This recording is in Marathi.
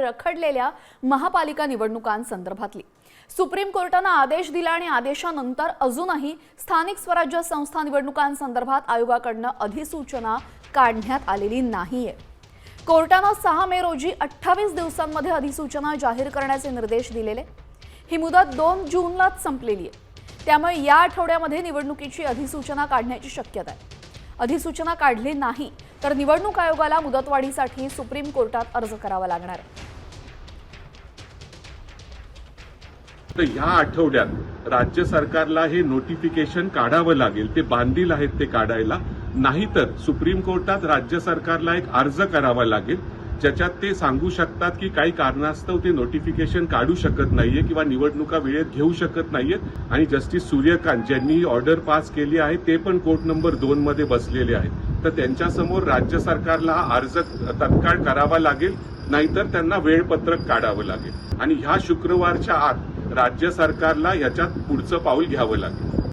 रखडलेल्या महापालिका निवडणुकांसंदर्भातली. सुप्रीम कोर्टानं आदेश दिला आणि आदेशानंतर अजूनही स्थानिक स्वराज्य संस्था निवडणुकांसंदर्भात आयोगाकडनं अधिसूचना काढण्यात आलेली नाहीये. कोर्टानं सहा मे रोजी अठ्ठावीस दिवसांमध्ये अधिसूचना जाहीर करण्याचे निर्देश दिलेले. ही मुदत दोन जूनलाच संपलेली आहे. त्यामुळे या आठवड्यामध्ये निवडणुकीची अधिसूचना काढण्याची शक्यता आहे. अधिसूचना काढली नाही तर निवडणूक आयोगाला मुदतवाढीसाठी सुप्रीम कोर्टात अर्ज करावा लागणार आहे. तर ह्या आठवड्यात राज्य सरकारला हे नोटिफिकेशन काढावं लागेल. ते बांधील आहेत ते काढायला. नाहीतर सुप्रीम कोर्टात राज्य सरकारला एक अर्ज करावा लागेल. ज्याच्यात ते सांगू शकतात की काही कारणास्तव ते नोटिफिकेशन काढू शकत नाहीये किंवा निवडणुका वेळेत घेऊ शकत नाहीयेत आणि जस्टिस सूर्यकांत ज्यांनी ही ऑर्डर पास केली आहे ते पण कोर्ट नंबर दोन मध्ये बसलेले आहेत. तर त्यांच्यासमोर राज्य सरकारला हा अर्ज तत्काळ करावा लागेल. नाहीतर त्यांना वेळपत्रक काढावं लागेल. आणि ह्या शुक्रवारच्या आत राज्य सरकारला याच्यात पुढचं पाऊल घ्यावं लागेल.